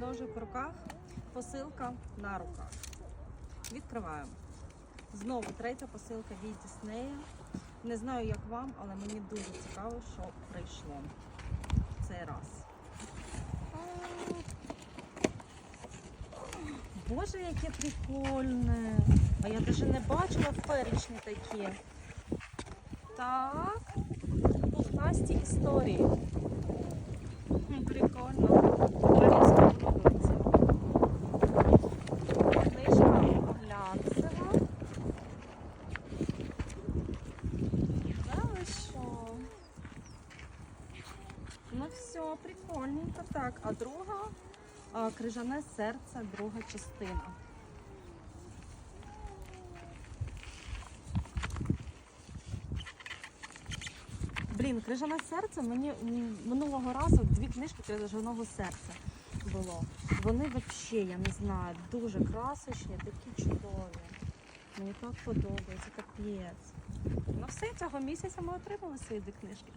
Ножик в руках, посилка на руках. Відкриваємо. Знову третя посилка від Діснея. Не знаю, як вам, але мені дуже цікаво, що прийшло цей раз. Боже, яке прикольне! А я навіть не бачила перечні такі. Так. Пухнасті історії. Ну все, прикольненько. Так, а друга а, крижане серце, друга частина. Блін, крижане серце мені минулого разу дві книжки крижаного серця було. Вони взагалі, я не знаю, дуже красочні, такі чудові. Мені так подобається, капець. Ну все, цього місяця ми отримали свої дві книжки.